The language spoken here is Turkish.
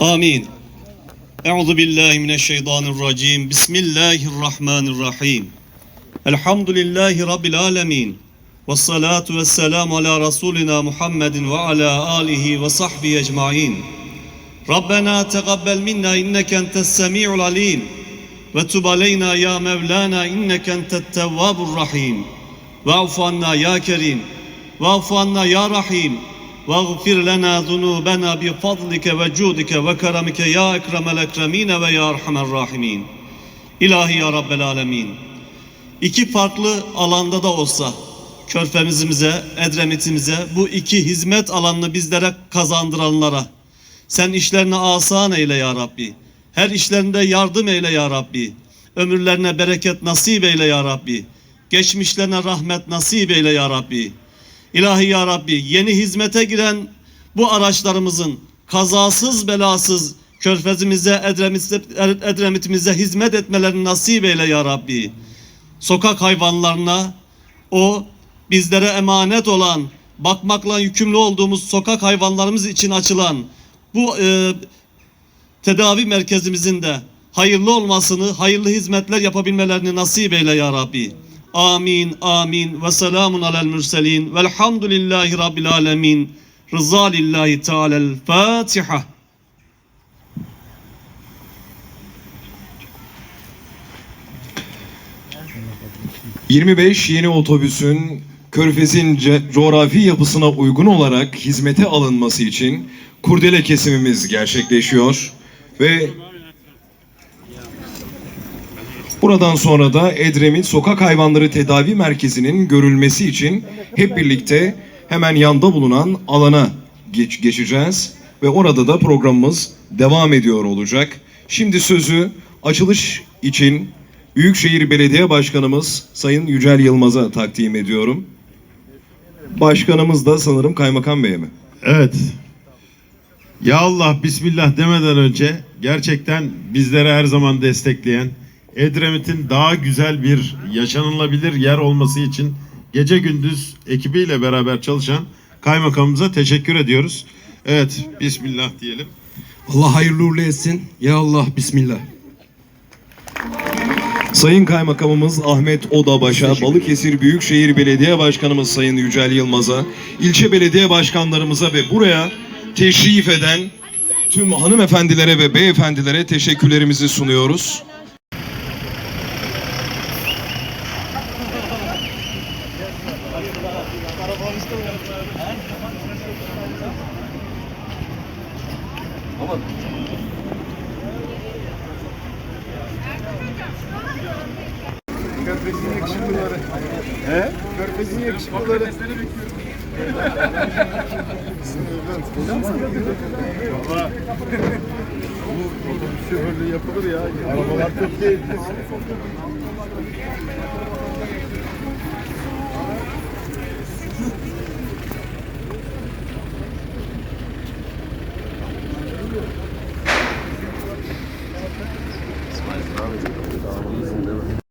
Amin. Euzu billahi mineşşeytanirracim. Bismillahirrahmanirrahim. Elhamdülillahi rabbil alamin. Ve salatu ve selam ala Resulina Muhammedin ve ala alihi ve sahbihi ecmain. Rabbena tegabbel minna inneke entes semiul alim. Ve tub aleyna ya Mevlana inneke entet tevvabur rahim. Ve afanna ya kerim. Ve afanna ya rahim. واغفر لنا ذنوبنا بفضلك وجودك وكرمك يا أكرم الأكرمين ويا أرحم الراحمين İlahi ya Rabbel Alemin. İki farklı alanda da olsa körfemizimize, Edremit'imize bu iki hizmet alanını bizlere kazandıranlara sen işlerini asan eyle ya Rabbi. Her işlerinde yardım eyle ya Rabbi. Ömürlerine bereket nasip eyle ya Rabbi. Geçmişlerine rahmet nasip eyle ya Rabbi. İlahi ya Rabbi yeni hizmete giren bu araçlarımızın kazasız belasız körfezimize, Edremit'imize, hizmet etmelerini nasip eyle ya Rabbi. Sokak hayvanlarına o bizlere emanet olan, bakmakla yükümlü olduğumuz sokak hayvanlarımız için açılan bu e, tedavi merkezimizin de hayırlı olmasını, hayırlı hizmetler yapabilmelerini nasip eyle ya Rabbi. Amin, amin ve selamun alel mürselin velhamdülillahi rabbil alemin. Rıza lillahi teala'l Fatiha. – 25 yeni otobüsün Körfez'in coğrafi yapısına uygun olarak hizmete alınması için kurdele kesimimiz gerçekleşiyor ve buradan sonra da Edremit Sokak Hayvanları Tedavi Merkezi'nin görülmesi için hep birlikte hemen yanda bulunan alana geç, geçeceğiz ve orada da programımız devam ediyor olacak. Şimdi sözü açılış için Büyükşehir Belediye Başkanımız Sayın Yücel Yılmaz'a takdim ediyorum. Başkanımız da sanırım Kaymakam Bey mi? Evet. Ya Allah Bismillah demeden önce gerçekten bizlere her zaman destekleyen Edremit'in daha güzel bir yaşanılabilir yer olması için gece gündüz ekibiyle beraber çalışan kaymakamımıza teşekkür ediyoruz. Evet Bismillah diyelim. Allah hayırlı uğurlu etsin. Ya Allah Bismillah. Sayın Kaymakamımız Ahmet Odabaş'a, Balıkesir Büyükşehir Belediye Başkanımız Sayın Yücel Yılmaz'a, ilçe belediye başkanlarımıza ve buraya teşrif eden tüm hanımefendilere ve beyefendilere teşekkürlerimizi sunuyoruz. Körfez'in yakışıklıları. He? Körfez'in yakışıklıları. Baba. Bu şoförlüğü yapılır ya. Arabalar çok değil.